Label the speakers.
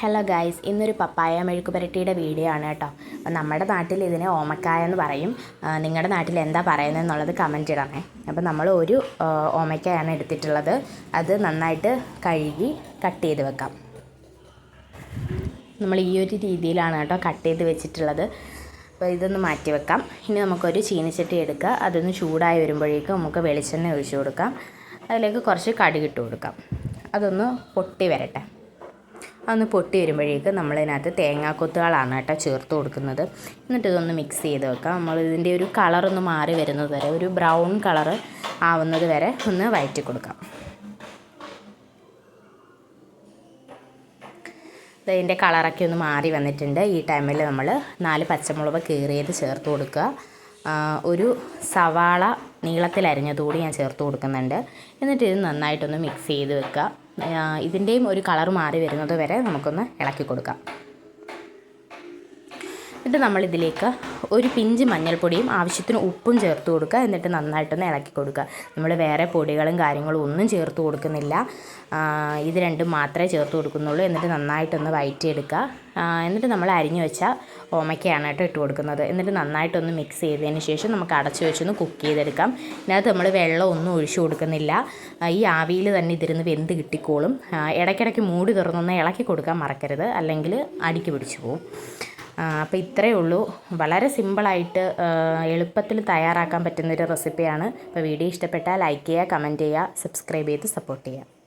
Speaker 1: Hello guys ഇന്നൊരു പപ്പായ മെഴുക്ക് പുരട്ടിയുടെ video ആണ് കേട്ടോ. അപ്പം നമ്മുടെ നാട്ടിൽ ഇതിനെ ഓമക്കായ എന്ന് പറയും. നിങ്ങളുടെ നാട്ടിൽ എന്താ പറയുന്നത് എന്നുള്ളത് കമന്റ് ഇടണേ. അപ്പം നമ്മൾ ഒരു ഓമയ്ക്കായാണ് എടുത്തിട്ടുള്ളത്. അത് നന്നായിട്ട് കഴുകി കട്ട് ചെയ്ത് വെക്കാം. നമ്മൾ ഈ ഒരു രീതിയിലാണ് കേട്ടോ കട്ട് ചെയ്ത് വെച്ചിട്ടുള്ളത്. അപ്പോൾ ഇതൊന്ന് മാറ്റി വെക്കാം. ഇനി നമുക്കൊരു ചീനിച്ചട്ടി എടുക്കുക. അതൊന്ന് ചൂടായി വരുമ്പോഴേക്കും നമുക്ക് വെളിച്ചെണ്ണ ഒഴിച്ചു കൊടുക്കാം. അതിലേക്ക് കുറച്ച് കടുകിട്ട് കൊടുക്കാം. അതൊന്ന് പൊട്ടി വരട്ടെ. അതൊന്ന് പൊട്ടി വരുമ്പോഴേക്ക് നമ്മളിതിനകത്ത് തേങ്ങാക്കൊത്തുകളാണ് കേട്ടോ ചേർത്ത് കൊടുക്കുന്നത്. എന്നിട്ട് ഇതൊന്ന് മിക്സ് ചെയ്ത് വെക്കാം. നമ്മൾ ഇതിന്റെ ഒരു കളറൊന്ന് മാറി വരുന്നത് വരെ ഒരു ബ്രൗൺ കളർ ആവുന്നത് വരെ ഒന്ന് വയറ്റി കൊടുക്കാം. ഇതിന്റെ കളറൊക്കെ ഒന്ന് മാറി വന്നിട്ടുണ്ട്. ഈ ടൈമിൽ നമ്മൾ നാല് പച്ചമുളക് കീറിയത് ചേർത്ത് കൊടുക്കുക. ഒരു സവാള നീളത്തിലരിഞ്ഞതുകൂടി ഞാൻ ചേർത്ത് കൊടുക്കുന്നുണ്ട്. എന്നിട്ട് ഇത് നന്നായിട്ടൊന്ന് മിക്സ് ചെയ്ത് വെക്കുക. ഇതിന്റെയും ഒരു കളർ മാറി വരുന്നത് വരെ നമുക്കൊന്ന് ഇളക്കി കൊടുക്കാം. എന്നിട്ട് നമ്മളിതിലേക്ക് ഒരു പിഞ്ച് മഞ്ഞൾപ്പൊടിയും ആവശ്യത്തിന് ഉപ്പും ചേർത്ത് കൊടുക്കുക. എന്നിട്ട് നന്നായിട്ടൊന്ന് ഇളക്കി കൊടുക്കുക. നമ്മൾ വേറെ പൊടികളും കാര്യങ്ങളും ഒന്നും ചേർത്ത് കൊടുക്കുന്നില്ല. ഇത് രണ്ടും മാത്രമേ ചേർത്ത് കൊടുക്കുന്നുള്ളൂ. എന്നിട്ട് നന്നായിട്ടൊന്ന് വയറ്റിയെടുക്കുക. എന്നിട്ട് നമ്മൾ അരിഞ്ഞു വെച്ച ഓമയ്ക്കയാണ് കേട്ടോ ഇട്ട് കൊടുക്കുന്നത്. എന്നിട്ട് നന്നായിട്ടൊന്ന് മിക്സ് ചെയ്തതിന് ശേഷം നമുക്ക് അടച്ചു വെച്ചൊന്ന് കുക്ക് ചെയ്തെടുക്കാം. ഇതിനകത്ത് നമ്മൾ വെള്ളം ഒന്നും ഒഴിച്ചു കൊടുക്കുന്നില്ല. ഈ ആവിയിൽ തന്നെ ഇതിരുന്ന് വെന്ത് കിട്ടിക്കോളും. ഇടയ്ക്കിടയ്ക്ക് മൂടി തുറന്നൊന്ന് ഇളക്കി കൊടുക്കാൻ മറക്കരുത്. അല്ലെങ്കിൽ അടിക്ക് പിടിച്ചു പോകും അപ്പോൾ ഇത്രയേ ഉള്ളൂ. വളരെ സിമ്പിളായിട്ട് എളുപ്പത്തിൽ തയ്യാറാക്കാൻ പറ്റുന്നൊരു റെസിപ്പിയാണ് അപ്പോൾ വീഡിയോ ഇഷ്ടപ്പെട്ടാൽ ലൈക്ക് ചെയ്യുക കമന്റ് ചെയ്യുക സബ്സ്ക്രൈബ് ചെയ്ത് സപ്പോർട്ട് ചെയ്യുക.